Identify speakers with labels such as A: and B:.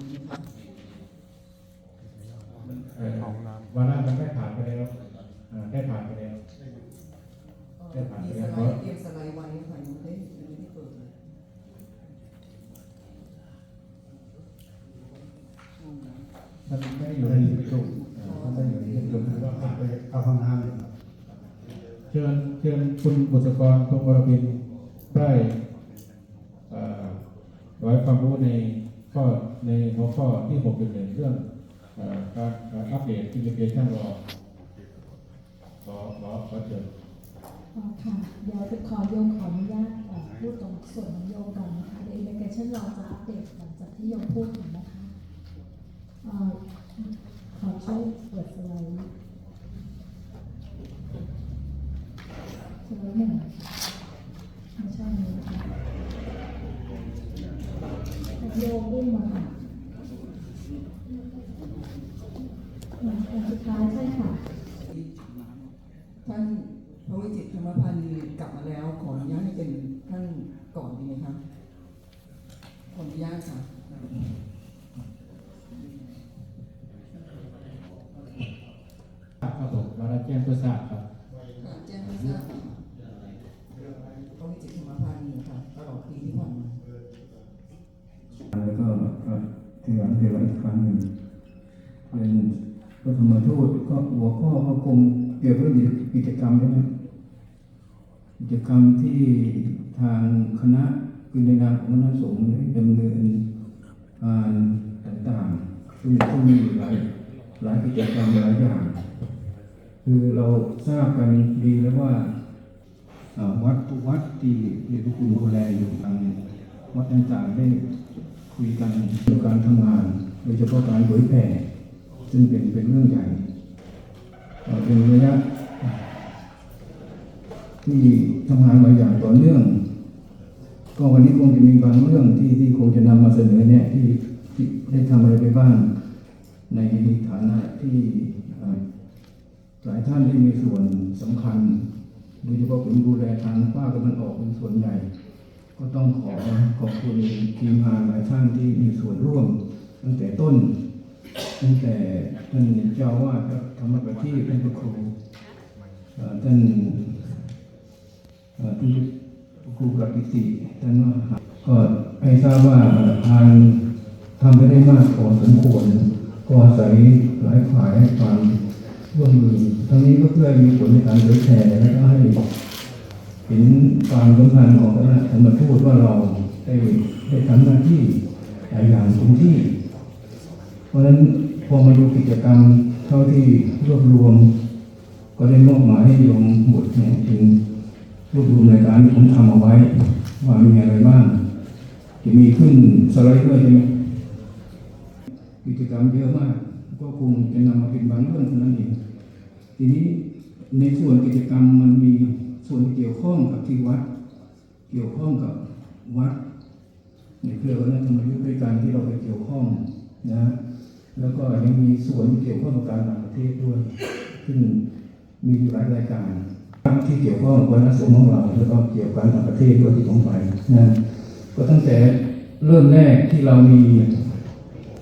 A: ดีไหมคะ
B: เอ่อวันนั้นมันได้ผ่านไปแล้วอ่าได้ผ่านไปแล้วได้ผ่าน
A: มี
B: ไป
A: ส
B: แล้ว
A: ไลด์เตรียมสไลด์ไว้ค่ะยังไม่ได้ยังไม่ได้เปิดเลยงงนะ
B: มันไม่ได้อยู่ในที่ประชุมอ่ามันไม่ได้อยู่ในที่ประชุมว่าผ่านไป
C: เอาห้องน้ำเลยครับ
B: เชิญเชิญคุณบุษกรพงศ์วรพินได้เอ่อร้อยความรู้ใน ก็ในหัวข้อที่6เป็นเรื่องการการอัปเดตอินดิเคชันรอขอขอขอเชิญ
D: ค่ะ เดี๋ยวจะขอโยงขออนุญาตพูดตรงส่วนของโยมก่อนนะคะเดี๋ยวอินเกชันรอจะอัปเดตหลังจากที่โยมพูดถึงนะคะขอช่วยเปิดสไลด์สไลด์หนึ่งไม่ใช่นี้นะคะ โยมอุ้มมาค่ะหลังจากสุดท้ายใช่ค่ะ
A: ท่านพระวิจิตรธรรมพันธ์กลับมาแล้ว ขออนุญาตให้เป็นท่านก่อนดีไหมคะขออนุญาตค่ะ
B: ครับผมมารับแจ้งเพื่อทราบครับ
A: ค่ะแจ้งให้ทราบค่ะพระวิจิตรธรรมพันธ์ค่ะตลอดปีที่ผ่านมา
E: ที่หลังเทวอีกครั้งหนึ่งเป็นพระธรรมทูตก็หัวข้อก็คงเกี่ยวกับเรื่องกิจกรรมใช่ไหมกิจกรรมที่ทางคณะคือในนามของคณะสงฆ์ดำเนินงานต่างๆซึ่งซึ่งมีหลายหลายกิจกรรมหลายอย่าง คือเราทราบกันดีแล้วว่าวัดทุกวัดที่ที่พวกคุณดูแลอยู่ทางวัดต่างๆได้ คุยกันเกี่ยวกับการทำงานโดยเฉพาะการเผยแผ่ซึ่งเป็นเป็นเรื่องใหญ่เอ่อเป็นระยะที่ทำงานมาอย่างต่อเนื่อง ก็วันนี้คงจะมีบางเรื่องที่ที่คงจะนำมาเสนอเนี่ยที่ที่ได้ทำอะไรไปบ้างในฐานะที่หลายท่านได้มีส่วนสำคัญโดยเฉพาะผมดูแลทางภาคตะวันออกเป็นส่วนใหญ่ ก็ต้องขอขอบคุณทีมงานหลายท่านที่มีส่วนร่วม ตั้งแต่ต้น ตั้งแต่ท่านเจ้าวาดธรรมประทีปท่านพระครูท่านเอ่อที่ครูประกิติท่านว่าก็ให้ทราบว่าทางทำไปได้มากพอสมควรก็อาศัยหลายฝ่ายให้ความร่วมมือทั้งนี้ก็เพื่อมีผลในการเผยแผ่และก็ให้ เห็นความสำคัญของคณะธรรมทูตว่าเราได้ได้ทำหน้าที่หลายอย่างเต็มที่ เพราะฉะนั้นพอมาดูกิจกรรมเท่าที่รวบรวม ก็ได้มอบหมายให้โยมหมดเนี่ยถึงรวบรวมรายการที่ผมทำเอาไว้ ว่ามีอะไรบ้างจะมีขึ้นสไลด์ด้วยใช่ไหมกิจกรรมเยอะมาก ก็คงจะนำมาเป็นบางเรื่องเท่านั้นเองทีนี้ในส่วนกิจกรรมมันมี ส่วนเกี่ยวข้องกับที่วัด เกี่ยวข้องกับวัดในเครือคณะธรรมยุทธ์ด้วยกันที่เราไปเกี่ยวข้องนะแล้วก็ยังมีส่วนเกี่ยวข้องกับการต่างประเทศด้วย ซึ่งมีอยู่หลายรายการที่เกี่ยวข้องกับคณะสงฆ์ของเราแล้วก็เกี่ยวกับการต่างประเทศด้วยที่ผมไปนะก็ตั้งแต่เริ่มแรกที่เรามี